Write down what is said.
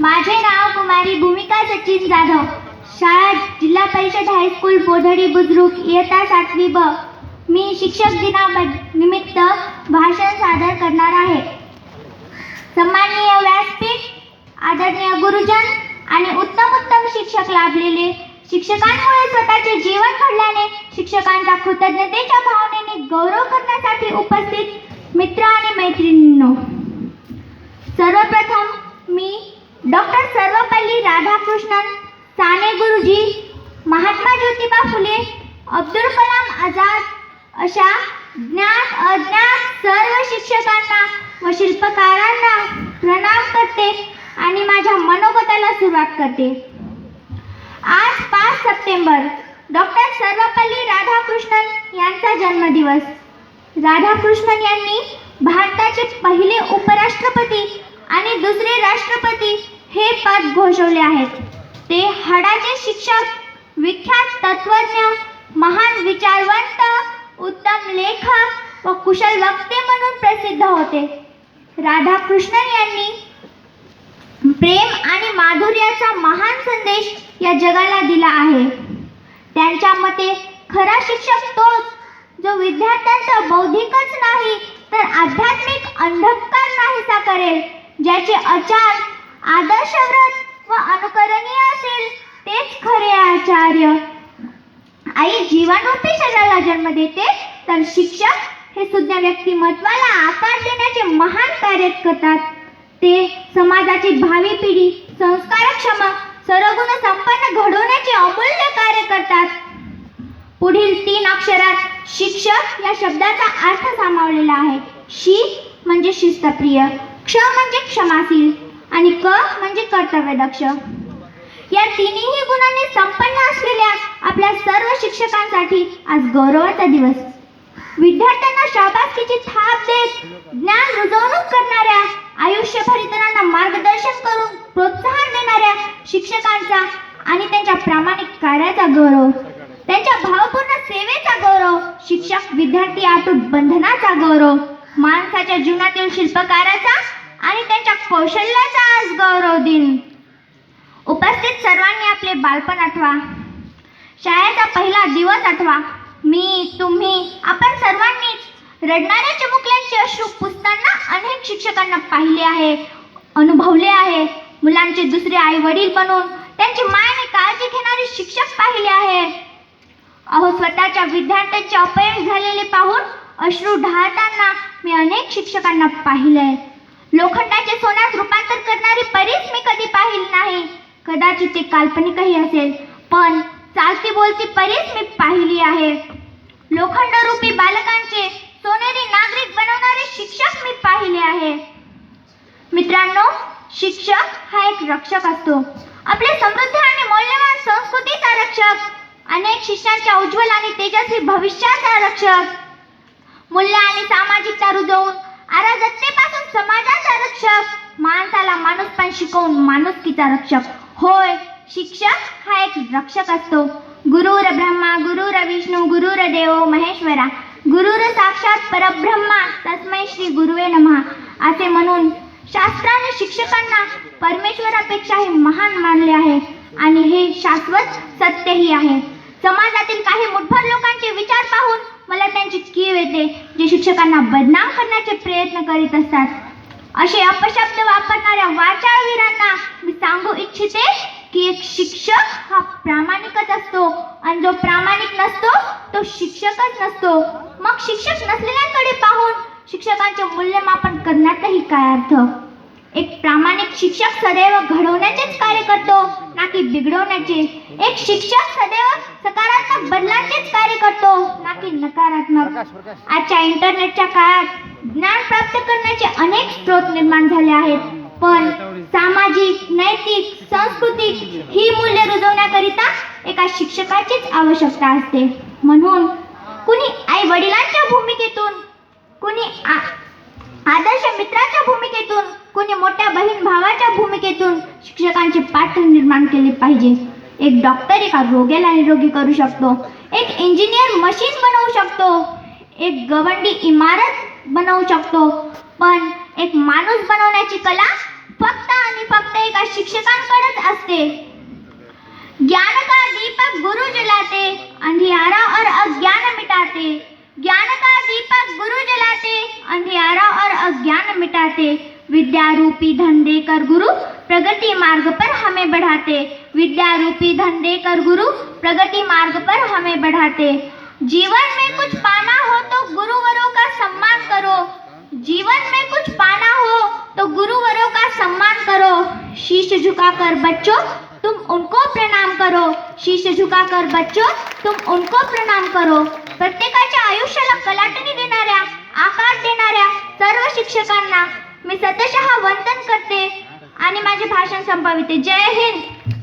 माझे नाव कुमारी भूमिका सचिन जाधव. शाळा जिल्हा परिषद हायस्कूल बोधडी बुद्रुक इयत्ता सातवी ब. मी शिक्षक दिना निमित्त भाषण सादर करणार आहे. सन्माननीय व्यासपीठ आदरणीय गुरुजन आणि उत्तम उत्तम शिक्षक लाभलेले शिक्षकांमुळे स्वतःचे जीवन घडल्याने शिक्षकांचा कृतज्ञतेच्या भावनेने गौरव करण्यासाठी उपस्थित मित्र आणि मैत्रिणींनो. सर्वप्रथम मी डॉक्टर सर्वपल्ली राधाकृष्णन साने गुरुजी महात्मा ज्योतिबा फुले अब्दुल कलाम आझाद अशा ज्ञात अज्ञात सर्व शिक्षकांना व शिल्पकारांना प्रणाम करते आणि माझ्या मनोगताला सुरुवात करते. आज पाच सप्टेंबर डॉक्टर सर्वपल्ली राधाकृष्णन यांचा जन्मदिवस. राधाकृष्णन यांनी भारताचे पहिले उपराष्ट्रपती आणि दुसरे राष्ट्रपती हे पद घोषवले आहेत. ते हाडाचे शिक्षक विख्यात तत्वज्ञ महान विचारवंत उत्तम लेखक व कुशल वक्ते म्हणून प्रसिद्ध होते. राधाकृष्णन यांनी प्रेम आणि माधुर्याचा महान संदेश या जगाला दिला आहे. त्यांच्या मते खरा शिक्षक तोच जो विद्यार्थ्यांचा बौद्धिकच नाही तर आध्यात्मिक अंधकार नाहीसा करेल ज्याचे आचार आदर्शव्रत व अनुकरणीय असेल तेच खरे आचार्य. आई जीवनरूपी शरीराला जन्म देते तर शिक्षक हे सुज्ञ व्यक्तिमत्वाला आकार देण्याचे महान कार्य करतात. ते समाजाची भावी पिढी संस्कारक्षम सर्वगुण संपन्न घडवण्याचे अमूल्य कार्य करतात. पुढील तीन अक्षरात शिक्षक या शब्दाचा अर्थ सामावलेला आहे. शी म्हणजे शिस्तप्रिय क्ष म्हणजे क्षमाशील आणि क म्हणजे कर्तव्यदक्ष. या तिन्ही गुणांनी संपन्न असलेल्या आपल्या सर्व शिक्षकांसाठी आज गौरवाचा दिवस. विद्यार्थ्यांना शाबासकीची थाप देत ज्ञान रुजवणूक करणाऱ्या आयुष्यभर इतरांना मार्गदर्शन करून प्रोत्साहन देणाऱ्या शिक्षकांचा आणि त्यांच्या प्रामाणिक कार्याचा गौरव त्यांच्या भावपूर्ण सेवेचा गौरव शिक्षक विद्यार्थी आतून बंधनाचा गौरव माणसाच्या जीवनातील शिल्पकाराचा आणि त्यांच्या कौशल्याचा आज गौरव दिन. उपस्थित सर्वांनी आपले बालपण आठवा. शाळेचा पहिला दिवस आठवा. मी तुम्ही आपण सर्वांनीच रडणाऱ्या चिमुकल्यांचे अश्रू पुसताना अनेक शिक्षकांना पाहिले आहे अनुभवले आहे. मुलांचे दुसरे आई वडील बनून त्यांची मायाने काळजी घेणारे शिक्षक पाहिले आहे. अहो स्वतःच्या विद्यार्थ्यांचे अपयश झालेले पाहून अश्रू ढाळताना मी अनेक शिक्षकांना पाहिलंय लोखंडाचे सोन्यात रूपांतर करणारी परीच मी कधी पाहिली नाही. कदाचित ते काल्पनिकही असेल पण चालती बोलती परीच मी पाहिली आहे. लोखंड रूपी बालकांचे सोनेरी नागरिक बनवणारे शिक्षक मी पाहिले आहे. मित्रांनो शिक्षक हा एक रक्षक असतो. आपले समृद्ध आणि मौल्यवान संस्कृतीचा रक्षक. अनेक शिष्यांच्या उज्ज्वल आणि तेजस्वी भविष्याचा रक्षक. मूल्य आणि सामाजिकता रुजवून अराजकतेपासून समाजाचा रक्षक माणसाला माणूसपण शिकवून माणुसकीचा रक्षक. होय शिक्षक हा एक रक्षक असतो. गुरुर ब्रह्मा गुरुर विष्णू गुरुर देव महेश्वरा. गुरुर साक्षात परब्रह्मा तस्मै श्री गुरुवे नमः. असे म्हणून शास्त्राने शिक्षकांना परमेश्वरापेक्षाही महान मानले आहे आणि हे शाश्वत सत्यही आहे. समाजातील काही मुठभर लोकांचे विचार पाहून मला त्यांची कीव येते जे शिक्षकांना बदनाम करण्याचे प्रयत्न करीत असतात. असे अपशब्द वापरणाऱ्या वाचाळवीरांना मी सांगू इच्छिते की एक शिक्षक हा प्रामाणिकच असतो. आणि जो प्रामाणिक नसतो तो शिक्षकच नसतो. मग शिक्षक नसलेल्यांकडे पाहून शिक्षकांचे मूल्यमापन करण्यातही काय अर्थ? एक प्रामाणिक शिक्षक सदैव घडवण्याचेच कार्य करतो ना की बिघडवण्याचे. एक शिक्षक सदैव सकारात्मक बदलांचेच कार्य करतो ना की नकारात्मक. आजच्या इंटरनेटच्या काळात ज्ञान प्राप्त करण्याचे अनेक स्रोत निर्माण झाले आहेत. पण सामाजिक नैतिक सांस्कृतिक ही मूल्य रुजवण्याकरिता एका शिक्षकाचीच आवश्यकता असते. म्हणून कुणी आई वडिलांच्या भूमिकेतून कुणी आ- आदर्श मित्राच्या भूमिकेतून कुणी मोठ्या बहीण भावाच्या भूमिकेतून शिक्षकांचे पात्र निर्माण केले पाहिजे. एक डॉक्टर एका रोग्याला निरोगी करू शकतो. एक इंजिनियर मशीन बनवू शकतो. एक गवंडी इमारत बनवू शकतो. पण एक माणूस बनवण्याची कला फक्त आणि फक्त एका शिक्षकांकडेच असते. ज्ञान का दीपक गुरु जलाते अंधियारा और अज्ञान मिटाते. ज्ञान का दीपक गुरु जलाते अंधियारा और अज्ञान मिटाते. विद्या रूपी धन देकर गुरु प्रगति मार्ग पर हमें बढ़ाते. विद्या रूपी धन देकर गुरु प्रगति मार्ग पर हमें बढ़ाते. जीवन में कुछ पाना हो तो गुरुवरों का सम्मान करो। जीवन में कुछ पाना हो तो गुरुवरों का सम्मान करो। शीश झुकाकर बच्चों तुम उनको प्रणाम करो। शीश झुकाकर बच्चों तुम उनको प्रणाम करो। प्रत्येकाच्या आयुष्याला कलाटणी देणाऱ्या आकार देणाऱ्या सर्व शिक्षकांना मी सतशः वंदन करते आणि माझे भाषण संपविते. जय हिंद!